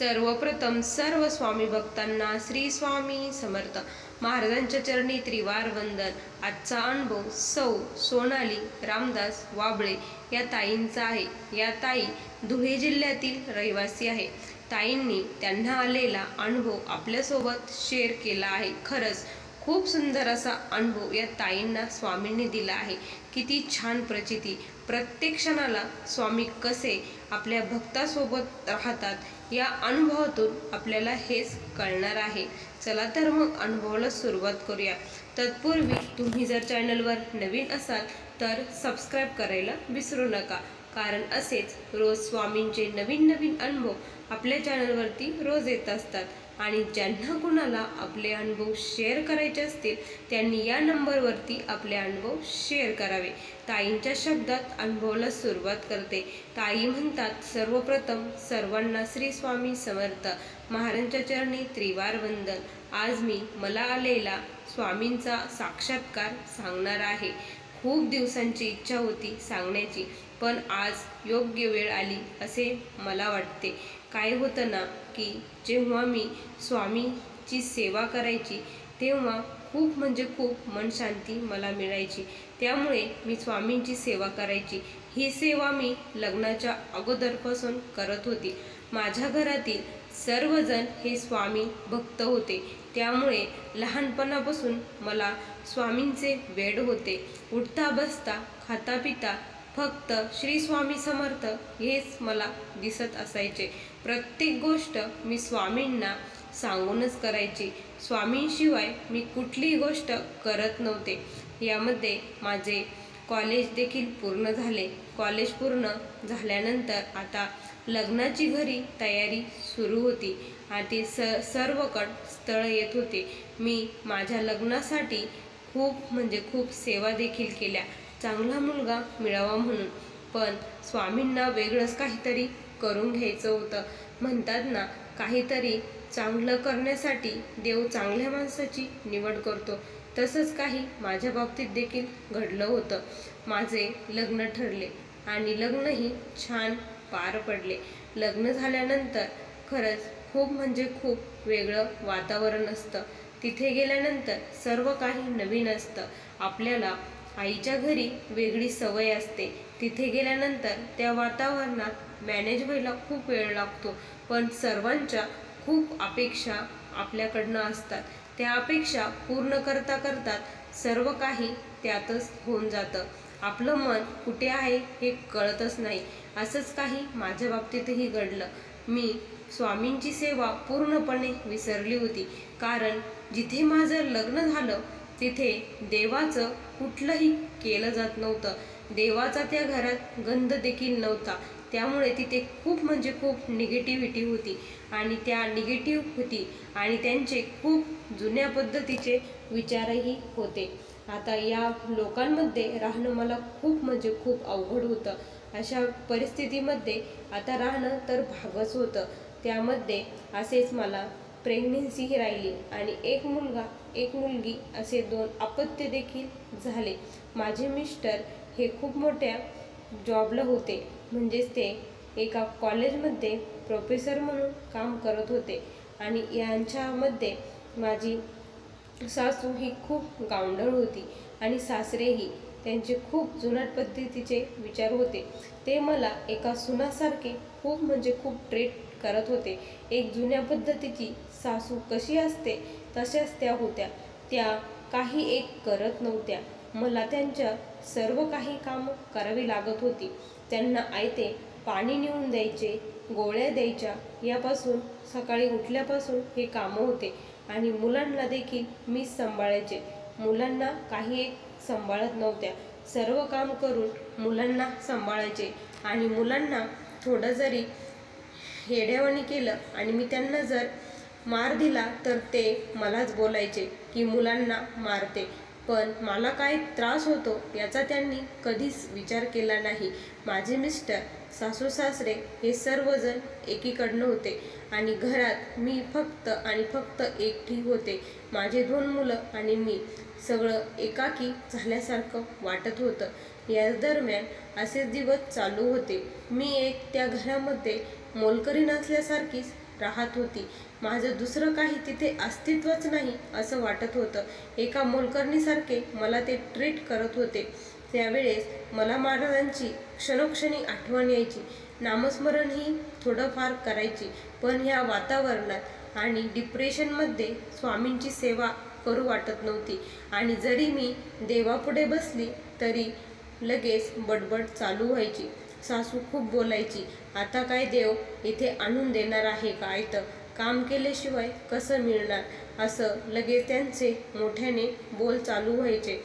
सर्वप्रथम सर्व स्वामी भक्तांना श्री स्वामी समर्थ. महाराजांच्या चरणी त्रिवार वंदन. आजचा अनुभव सौ सोनाली रामदास वाबळे या ताईंचा आहे. या ताई धुळे जिल्ह्यातील रहिवासी आहे. ताईंनी त्यांना आलेला अनुभव आपल्यासोबत शेअर केला आहे. खरंच खूप सुंदर असा अनुभव या ताईंना स्वामींनी दिला आहे. किती छान प्रचिती. प्रत्येक क्षणाला स्वामी कसे आपल्या भक्तासोबत राहतात या अनुभवातून आपल्याला हेच कळणार आहे. चला तर मग अनुभवाला सुरुवात करूया. तत्पूर्वी तुम्ही जर चॅनलवर नवीन असाल तर सबस्क्राईब करायला विसरू नका. कारण असेच रोज स्वामींचे नवीन नवीन अनुभव आपल्या चॅनलवरती रोज येत असतात. आणि ज्यांना कुणाला आपले अनुभव शेअर करायचे असतील त्यांनी या नंबरवरती आपले अनुभव शेअर करावे. ताईंच्या शब्दात अनुभवाला सुरुवात करते. ताई म्हणतात सर्वप्रथम सर्वांना श्री स्वामी समर्थ. महाराजांच्या चरणी त्रिवार वंदन. आज मी मला आलेला स्वामींचा साक्षात्कार सांगणार आहे. खूप दिवसांची इच्छा होती सांगण्याची. पण आज योग्य वेळ आली असे मला वाटते. काय होतं ना की जेव्हा मी स्वामीची सेवा करायची तेव्हा खूप म्हणजे खूप मनशांती मला मिळायची. त्यामुळे मी स्वामींची सेवा करायची. ही सेवा मी लग्नाच्या अगोदरपासून करत होती. माझ्या घरातील सर्वजण हे स्वामी भक्त होते. त्यामुळे लहानपणापासून मला स्वामींचे वेड होते. उठता बसता खाता पिता फक्त श्री स्वामी समर्थ हेच मला दिसत असायचे. प्रत्येक गोष्ट मी स्वामींना सांगूनच करायची. स्वामींशिवाय मी कुठलीही गोष्ट करत नव्हते. यामध्ये माझे कॉलेज देखील पूर्ण झाले. कॉलेज पूर्ण झाल्यानंतर आता लग्नाची घरी तयारी सुरू होती आणि स सर्वकड स्थळ येत होते. मी माझ्या लग्नासाठी खूप म्हणजे खूप सेवा देखील केल्या. चांगला मुलगा मिळावा म्हणून. पण स्वामींना वेगळंच काहीतरी करून घ्यायचं होतं. म्हणतात ना काहीतरी चांगलं करण्यासाठी देव चांगल्या माणसाची निवड करतो. तसंच काही माझ्या बाबतीत देखील घडलं होतं. माझे लग्न ठरले आणि लग्नही छान पार पडले. लग्न झाल्यानंतर खरंच खूप म्हणजे खूप वेगळं वातावरण असतं. तिथे गेल्यानंतर सर्व काही नवीन असतं. आपल्याला आईच्या घरी वेगळी सवय असते. तिथे गेल्यानंतर त्या वातावरणात मॅनेज व्हायला खूप वेळ लागतो. पण सर्वांच्या खूप अपेक्षा आपल्याकडनं असतात. त्या अपेक्षा पूर्ण करता करतात सर्व काही त्यातच होऊन जातं. आपलं मन कुठे आहे हे कळतच नाही. असंच काही माझ्या बाबतीतही घडलं. मी स्वामींची सेवा पूर्णपणे विसरली होती. कारण जिथे माझं लग्न झालं तिथे देवाचं कुठलंही केलं जात नव्हतं. देवाचा त्या घरात गंध देखील नव्हता. त्यामुळे तिथे खूप म्हणजे खूप निगेटिव्हिटी होती. आणि त्या निगेटिव्ह होती आणि त्यांचे खूप जुन्या पद्धतीचे विचारही होते. आता या लोकांमध्ये राहणं मला खूप म्हणजे खूप अवघड होतं. अशा परिस्थितीमध्ये आता राहणं तर भागच होतं. त्यामध्ये असेच मला प्रेग्नेन्सीही राहिली आणि एक मुलगा एक मुलगी असे दोन अपत्य देखील झाले. माझे मिस्टर हे खूप मोठ्या जॉबला होते. म्हणजेच ते एका कॉलेजमध्ये प्रोफेसर म्हणून काम करत होते. आणि यांच्यामध्ये माझी सासू ही खूप गावंढळ होती आणि सासरेही त्यांचे खूप जुनाट पद्धतीचे विचार होते. ते मला एका सुनासारखे खूप म्हणजे खूप ट्रीट करत होते. एक जुन्या पद्धतीची सासू कशी असते तशाच त्या होत्या. त्या काही एक करत नव्हत्या. मला त्यांच्या सर्व काही कामं करावी लागत होती. त्यांना आयते पाणी नेऊन द्यायचे गोळ्या द्यायच्या. यापासून सकाळी उठल्यापासून हे कामं होते आणि मुलांना देखील मीच सांभाळायचे. मुलांना काही एक सांभाळत नव्हत्या. सर्व काम करून मुलांना सांभाळायचे आणि मुलांना थोडं जरी हेड्यावानी केलं आणि मी त्यांना जर मार दिला तर ते मलाच बोलायचे की मुलांना मारते. पण मला काय त्रास होतो याचा त्यांनी कधीच विचार केला नाही. माझे मिस्टर सासू सासरे हे सर्वजण एकीकडनं होते आणि घरात मी फक्त आणि फक्त एकटी होते. माझे दोन मुलं आणि मी. सगळं एकाकी झाल्यासारखं वाटत होतं. याच दरम्यान असेच दिवस चालू होते. मी एक त्या घरामध्ये मोलकरी नसल्यासारखीच राहत होती. माझं दुसरं काही तिथे अस्तित्वच नाही असं वाटत होतं. एका मोलकरणीसारखे मला ते ट्रीट करत होते. त्यावेळेस मला महाराजांची क्षणोक्षणी आठवण यायची. नामस्मरणही थोडंफार करायची पण ह्या वातावरणात आणि डिप्रेशनमध्ये स्वामींची सेवा करू वाटत नव्हती. आणि जरी मी देवापुढे बसली तरी लगेच बडबड चालू व्हायची. सासू खूप बोलायची आता काय देव इथे आणून देणार आहे काय तर? काम केल्याशिवाय कसं मिळणार? असं लगेच त्यांचे मोठ्याने बोल चालू व्हायचे.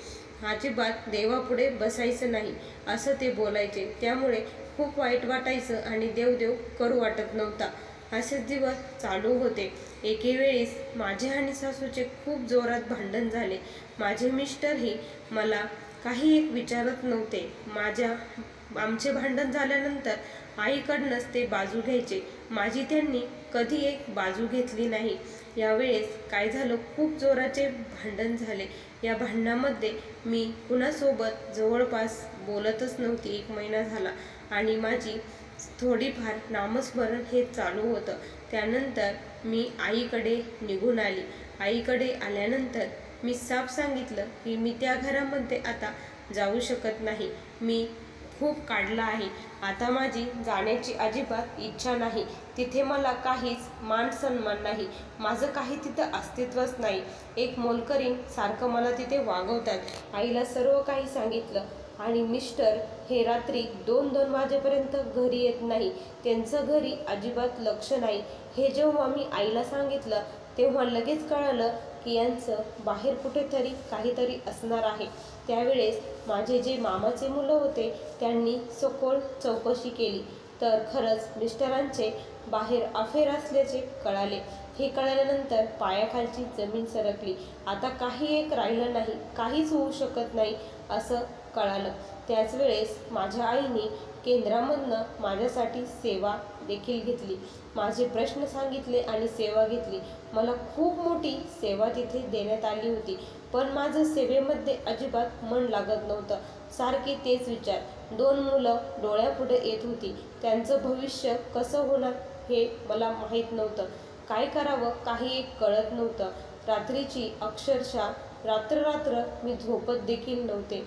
अजिबात देवापुढे बसायचं नाही असं ते बोलायचे. त्यामुळे खूप वाईट वाटायचं आणि देवदेव करू वाटत नव्हता. असेच दिवस चालू होते. एके वेळेस माझे आणि सासूचे खूप जोरात भांडण झाले. माझे मिस्टरही मला काही एक विचारत नव्हते. माझ्या आमचे भांडण झाल्यानंतर आईकडनंच ते बाजू घ्यायचे. माझी त्यांनी कधी एक बाजू घेतली नाही. यावेळेस काय झालं? खूप जोराचे भांडण झाले. या भांडणामध्ये मी कुणासोबत जवळपास बोलतच नव्हती. एक महिना झाला आणि माझी थोडीफार नामस्मरण हे चालू होतं. त्यानंतर मी आईकडे निघून आली. आईकडे आल्यानंतर मी साफ सांगितलं की मी त्या घरामध्ये आता जाऊ शकत नाही. मी खूप काढलं आहे. आता माझी जाण्याची अजिबात इच्छा नाही. तिथे मला काहीच मान सन्मान नाही. माझं काही तिथं अस्तित्वच नाही. एक मोलकरीण सारखं मला तिथे वागवतात. आईला सर्व काही सांगितलं. आणि मिस्टर हे रात्री दोन दोन वाजेपर्यंत घरी येत नाही. त्यांचं घरी अजिबात लक्ष नाही. हे जेव्हा मी आईला सांगितलं तेव्हा लगेच कळालं की यांचं बाहेर कुठेतरी काहीतरी असणार आहे. त्यावेळेस माझे जे मामाचे मुलं होते त्यांनी सखोल चौकशी केली. तर खरंच मिस्टरांचे बाहेर अफेअर असल्याचे कळाले. हे कळाल्यानंतर पायाखालची जमीन सरकली. आता काही एक राहिलं नाही काहीच होऊ शकत नाही असं कळालं. त्याच वेळेस माझ्या आईने केंद्रामधनं माझ्यासाठी सेवा देखील घेतली. माझे प्रश्न सांगितले आणि सेवा घेतली. मला खूप मोठी सेवा तिथे देण्यात आली होती. पण माझं सेवेमध्ये अजिबात मन लागत नव्हतं. सारखे तेच विचार. दोन मुलं डोळ्यापुढे येत होती. त्यांचं भविष्य कसं होणार हे मला माहीत नव्हतं. काय करावं काही एक कळत नव्हतं. रात्रीची अक्षरशः रात्र रात्र मी झोपत देखील नव्हते.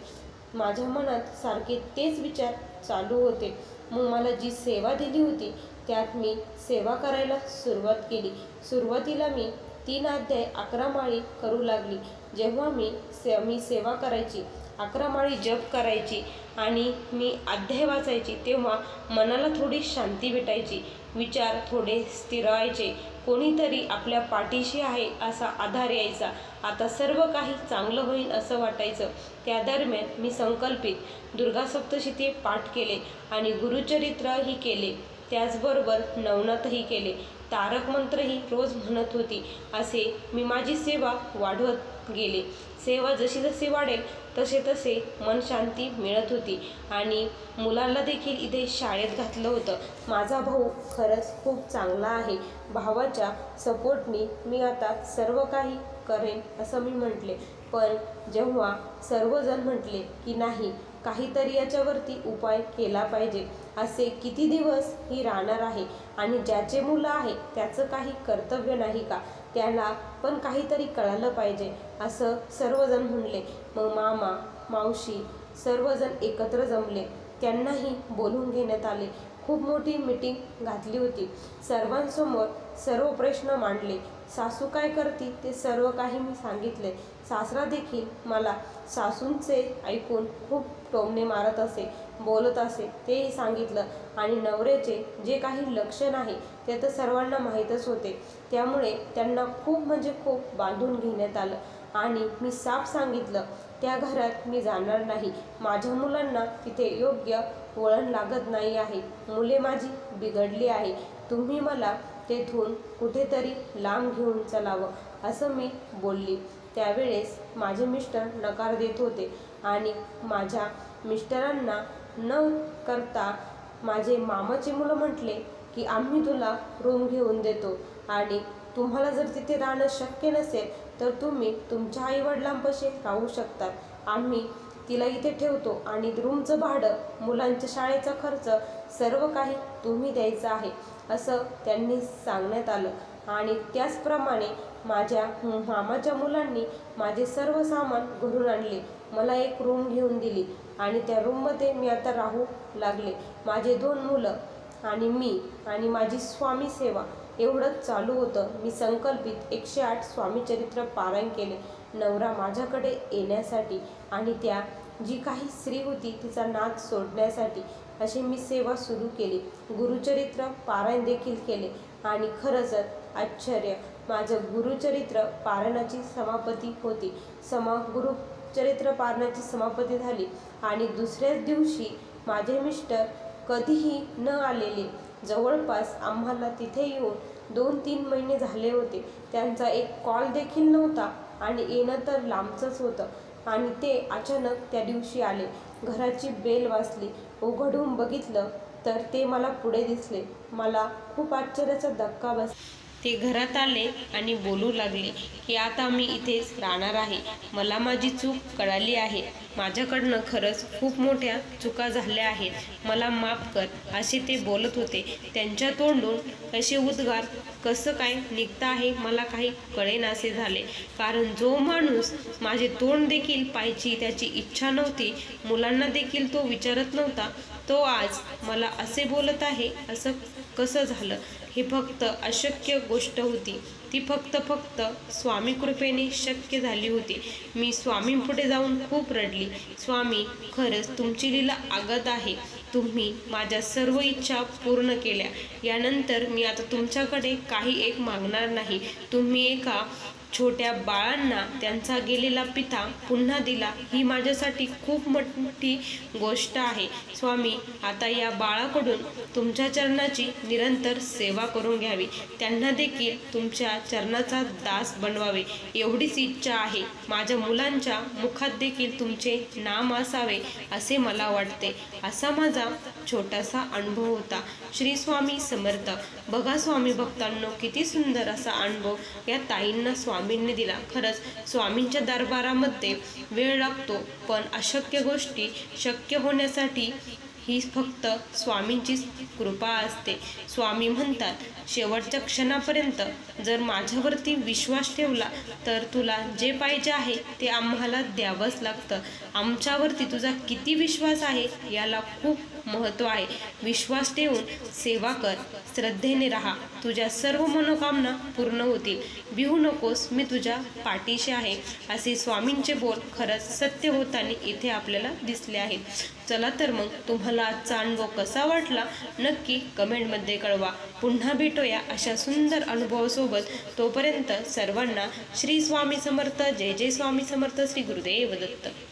माझ्या मनात सारखे तेच विचार चालू होते. मग मला जी सेवा दिली होती त्यात मी सेवा करायला सुरुवात केली. सुरुवातीला मी तीन अध्याय अकरा माळी करू लागली. जेव्हा मी से मी सेवा करायची अकरा माळी जप करायची आणि मी अध्याय वाचायची तेव्हा मनाला थोडी शांती भेटायची. विचार थोडे स्थिरायचे कोणीतरी आपल्या पाठीशी आहे असा आधार यायचा. आता सर्व काही चांगलं होईल असं वाटायचं. त्या दरम्यान मी संकल्पित दुर्गा सप्तशती पाठ केले आणि गुरुचरित्रही केले. त्याचबरोबर नवनाथही केले. तारक मंत्रही रोज म्हणत होती. असे मी माझी सेवा वाढवत गेले. सेवा जशी जशी वाढेल तसे तसे मन शांती मिळत होती. आणि मुलांना देखील इथे शाळेत घातलं होतं. माझा भाऊ खरंच खूप चांगला आहे. भावाच्या सपोर्टनी मी आता सर्व काही करेन असं मी म्हटले. पण जेव्हा सर्वजण म्हटले की नाही काहीतरी याच्यावरती उपाय केला पाहिजे. असे किती दिवस ही राहणार आहे आणि ज्याचे मुलं आहे त्याचं काही कर्तव्य नाही का? त्याला पण काहीतरी कळालं पाहिजे असं सर्वजण म्हणले. मग मामा मावशी सर्वजण एकत्र जमले. त्यांनाही बोलून घेण्यात आले. खूप मोठी मीटिंग घातली होती. सर्वांसमोर सर्व प्रश्न मांडले. सासू काय करती ते सर्व काही मी सांगितले. सासरा देखील मला सासूंचे ऐकून खूप टोमणे मारत असे. बोलत असे तेही सांगितलं. आणि नवऱ्याचे जे काही लक्षण आहे ते तर सर्वांना माहीतच होते. त्यामुळे त्यांना खूप म्हणजे खूप बांधून घेण्यात आलं. आणि मी साफ सांगितलं त्या घरात मी जाणार नाही. माझ्या मुलांना तिथे योग्य वळण लागत नाही आहे. मुले माझी बिघडली आहे. तुम्ही मला तेथून कुठेतरी लांब घेऊन चलावं असं मी बोलली. त्यावेळेस माझे मिस्टर नकार देत होते. आणि माझ्या मिस्टरांना न करता माझे मामाचे मुलं म्हटले की आम्ही तुला रूम घेऊन देतो. आणि तुम्हाला जर तिथे राहणं शक्य नसेल तर तुम्ही तुमच्या आईवडिलांपाशी राहू शकतात आम्ही तिला इथे ठेवतो आणि रूमचं भाडं मुलांच्या शाळेचा खर्च सर्व काही तुम्ही द्यायचं आहे असं त्यांनी सांगण्यात आलं. आणि त्याचप्रमाणे माझ्या मामाच्या मुलांनी माझे सर्व सामान घरून आणले. मला एक रूम घेऊन दिली. आणि त्या रूममध्ये मी आता राहू लागले. माझे दोन मुलं आणि मी आणि माझी स्वामी सेवा. एवढंच चालू होतं. मी संकल्पित एकशे आठ स्वामीचरित्र पारायण केले. नवरा माझ्याकडे येण्यासाठी आणि त्या जी काही स्त्री होती तिचा नाद सोडण्यासाठी अशी मी सेवा सुरू केली. गुरुचरित्र पारायण देखील केले. आणि खरंच आश्चर्य. माझं गुरुचरित्र पारायणाची समापती होती. समा चरित्र पारणाची समाप्ती झाली आणि दुसऱ्याच दिवशी माझे मिस्टर कधीही न आलेले जवळपास आम्हाला तिथे येऊन दोन तीन महिने झाले होते. त्यांचा एक कॉल देखील नव्हता आणि येणं तर लांबचंच होतं. आणि ते अचानक त्या दिवशी आले. घराची बेल वाजली. उघडून बघितलं तर ते मला पुढे दिसले. मला खूप आश्चर्याचा धक्का बस ते घरात आले आणि बोलू लागले की आता मी इथेच राहणार आहे. मला माझी चूक कळाली आहे. माझ्याकडनं खरंच खूप मोठ्या चुका झाल्या आहेत. मला माफ कर असे ते बोलत होते. त्यांच्या तोंडून असे उद्गार कसं काय निघतं आहे मला काही कळेनासे झाले. कारण जो माणूस माझे तोंड देखील पाहायची त्याची इच्छा नव्हती मुलांना देखील तो विचारत नव्हता तो आज मला असे बोलत आहे असं कसं झालं? ही फक्त अशक्य गोष्ट होती. ती फक्त फक्त स्वामी कृपेने शक्य झाली होती. मी स्वामींपुढे जाऊन खूप रडली. स्वामी खरंच तुमची लीला आगत आहे. तुम्ही माझ्या सर्व इच्छा पूर्ण केल्या. यानंतर मी आता तुमच्याकडे काही एक मागणार नाही. तुम्ही एका छोट्या बाळांना त्यांचा गेलेला पिता पुन्हा दिला. ही माझ्यासाठी खूप मोठी गोष्ट आहे. स्वामी आता या बाळाकडून तुमच्या चरणाची निरंतर सेवा करून घ्यावी. त्यांना देखील तुमच्या चरणाचा दास बनवावे. एवढीच इच्छा आहे. माझ्या मुलांच्या मुखात देखील तुमचे नाम असावे असे मला वाटते. असा माझा छोटासा अनुभव होता. श्री स्वामी समर्थ. बघा स्वामी भक्तांनो किती सुंदर असा अनुभव या ताईंना स्वामी स्वामींनी दिला. खरंच स्वामींच्या दरबारामध्ये वेळ लागतो पण अशक्य गोष्टी शक्य होण्यासाठी ही फक्त स्वामींचीच कृपा असते. स्वामी म्हणतात शेवटच्या क्षणापर्यंत जर माझ्यावरती विश्वास ठेवला तर तुला जे पाहिजे आहे ते आम्हाला द्यावंच लागतं. आमच्यावरती तुझा किती विश्वास आहे याला खूप महत्त्व आहे. विश्वास ठेवून सेवा कर. श्रद्धेने राहा. तुझ्या सर्व मनोकामना पूर्ण होतील. भिवू नकोस. मी तुझ्या पाठीशी आहे. असे स्वामींचे बोल खरंच सत्य होताना इथे आपल्याला दिसले आहेत. चला तर मग तुम्हाला आजचा अनुभव कसा वाटला? नक्की कमेंटमध्ये कळवा. पुन्हा भेटूया अशा सुंदर अनुभवासोबत. तोपर्यंत सर्वांना श्री स्वामी समर्थ. जय जय स्वामी समर्थ. श्री गुरुदेव दत्त.